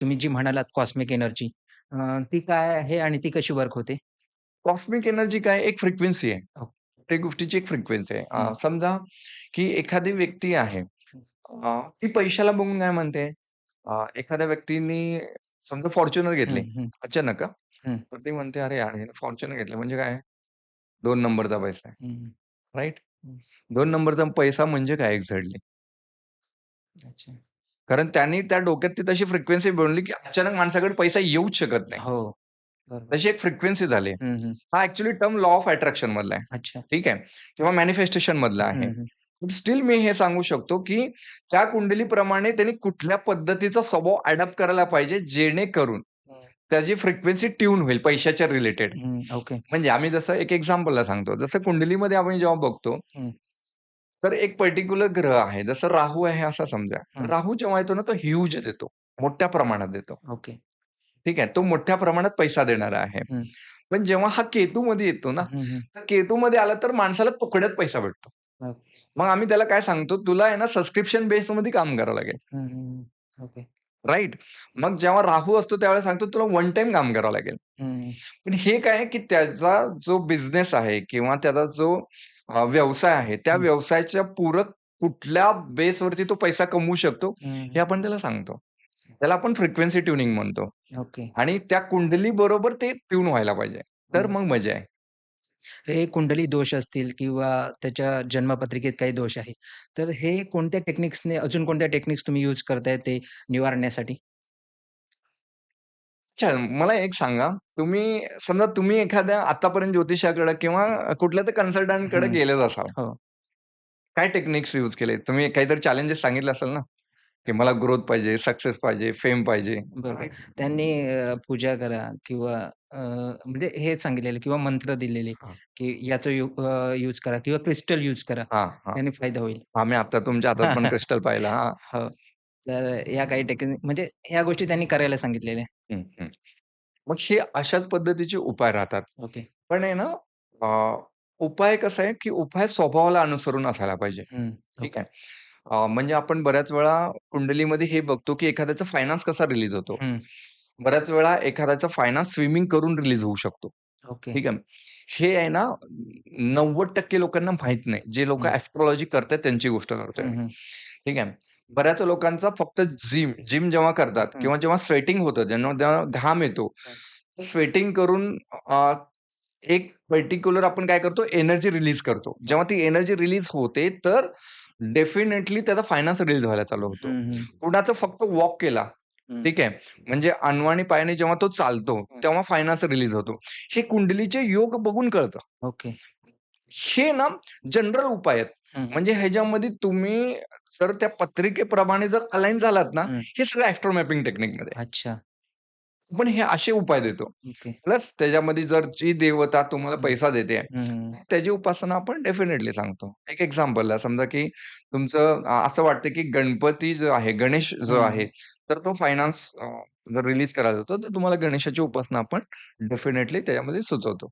तुम्ही जी म्हणालात cosmic energy अ, ती काय आहे आणि ती कशी वर्क होते? कॉस्मिक एनर्जी काय एक फ्रिक्वेन्सी आहे. हो. प्रत्येक गोष्टीची एक फ्रिक्वेन्सी आहे. हं. समजा की एखादी व्यक्ती आहे. अ, ती पैशाला बघून काय म्हणते? अ, एखाद्या व्यक्तीनी समजा फॉर्च्युनर घेतली हं, हं. अचानक हां. हं. तर ती म्हणते, "अरे यार, ह्याने फॉर्च्युनर घेतलं म्हणजे काय? 2 नंबरचा पैसा आहे." हं. राइट? हं. 2 नंबरचा पैसा म्हणजे काय एक्झॅक्टली? अच्छा. कारण त्यांनी त्या डोक्यात ती तशी फ्रिक्वेन्सी बनवली, की अचानक माणसाकडे पैसा येऊच शकत नाही. हो. बरोबर. तशी एक फ्रिक्वेन्सी झाली. हं, actually term law of attraction मधला आहे. अच्छा. ठीक आहे. किंवा मॅनिफेस्टेशन मधला आहे. बट स्टिल मी हे सांगू शकतो, की त्या कुंडलीप्रमाणे त्यांनी कुठल्या पद्धतीचा स्वभाव अडॉप्ट करायला पाहिजे, जेणेकरून. त्याची फ्रिक्वेन्सी ट्यून होईल पैशाच्या रिलेटेड. ओके. म्हणजे आम्ही जसं एक एक्झाम्पलला सांगतो. जसं कुंडलीमध्ये आपण जेव्हा बघतो. तर एक पर्टिक्युलर ग्रह आहे. जसं राहू आहे असं समजा. हं. राहू जेव्हा येतो ना, तो ह्यूज देतो. मोठ्या प्रमाणात देतो. ओके. ठीक आहे. तो मोठ्या प्रमाणात पैसा देणारा आहे. हं. पण जेव्हा हा केतूमध्ये येतो ना, हं, हं. तर केतूमध्ये आला तर माणसाला तुकड्यात पैसा भेटतो. मग आम्ही त्याला काय सांगतो, तुला आहे ना सबस्क्रिप्शन बेसमध्ये काम करावं लागेल. हं, हं, हं. ओके. राइट? मग जेव्हा राहू असतो त्यावेळेला सांगतो तुला वन टाईम काम करावं लागेल. पण हे काय की त्याचा जो बिझनेस आहे किंवा त्याचा जो अ, व्यवसाय आहे, त्या. व्यवसायाच्या पूरक कुठल्या बेसवरती तो पैसा कमवू शकतो, हं. आपण त्याला सांगतो. त्याला आपण फ्रिक्वेन्सी ट्यूनिंग म्हणतो. ओके. आणि त्या कुंडली बरोबर ते ट्यून व्हायला पाहिजे. तर. मग मजा आहे. हे कुंडली दोष असतील किंवा त्याच्या जन्मपत्रिकेत काही दोष आहे. तर हे कोणत्या टेक्निक्सने अजून कोणत्या टेक्निक्स तुम्ही यूज करताय ते निवारण्यासाठी? अच्छा, मला एक सांगा, तुम्ही समजा तुम्ही एखाद्या आतापर्यंत ज्योतिषाकडे किंवा कुठल्यातरी कन्सल्टंटकडे हं. गेलेच असाल. हो. काय टेक्निक्स यूज केले? तुम्ही काहीतरी चॅलेंजेस सांगितले असेल ना, की मला ग्रोथ पाहिजे, सक्सेस पाहिजे, फेम पाहिजे. बरोबर. राइट? त्यांनी अ, पूजा करा किंवा अ, म्हणजे हेच सांगितलेलं किंवा मंत्र दिलेले, हां. की याचा यू अ, यूज करा किंवा क्रिस्टल यूज करा. हां, हां. त्याने फायदा होईल. आम्ही आता तुमच्या हातात पण क्रिस्टल पाहिलं. हां. हो. तर या काही टेक्निक म्हणजे ह्या गोष्टी त्यांनी करायला सांगितलेल्या. हं, हं. मग हे अशाच पद्धतीचे उपाय राहतात. ओके. पण आहे ना, अ, उपाय कसा आहे, की उपाय स्वभावाला अनुसरून असायला पाहिजे. हं. ठीक ओके. आहे. अ, म्हणजे आपण बऱ्याच वेळा कुंडलीमध्ये हे बघतो, की एखाद्याचा फायनान्स कसा रिलीज होतो. हं. बऱ्याच वेळा एखाद्याचा फायनान्स स्विमिंग करून रिलीज होऊ शकतो. ओके. ठीक आहे. हे आहे ना 90% लोकांना माहीत नाही. जे लोकं हं. एस्ट्रोलॉजी करतायत त्यांची गोष्ट करतोय हं, मी. हं. ठीक आहे. बऱ्याच लोकांचा फक्त जिम जिम जेव्हा करतात हं. किंवा जेव्हा स्वेटिंग होतं, जेव्हा जेव्हा घाम येतो, हं. स्वेटिंग करून अ, एक पर्टिक्युलर आपण काय करतो एनर्जी रिलीज करतो. जेव्हा ती एनर्जी रिलीज होते, तर डेफिनिटली त्याचा फायनान्स रिलीज व्हायला चालू होतो. कुणाचं फक्त वॉक केला. ठीक आहे. म्हणजे अनवाणी पायाने जेव्हा तो चालतो. तेव्हा फायनान्स रिलीज होतो. हे कुंडलीचे योग बघून कळतं. ओके. हे ना जनरल उपाय आहेत. म्हणजे ह्याच्यामध्ये तुम्ही जर त्या पत्रिकेप्रमाणे जर अलाईन झालात ना, हं. सगळं एस्ट्रो मॅपिंग टेक्निकमध्ये आहे. अच्छा. पण हे असे उपाय देतो. प्लस त्याच्यामध्ये जर जी देवता तुम्हाला. पैसा देते. त्याची उपासना आपण डेफिनेटली सांगतो. एक एक्झाम्पल आहे समजा, की तुमचं असं वाटतं, की गणपती जो आहे, गणेश जो आहे. तर तो फायनान्स जर रिलीज करायचा होता, तर तुम्हाला गणेशाची उपासना आपण डेफिनेटली त्याच्यामध्ये सुचवतो.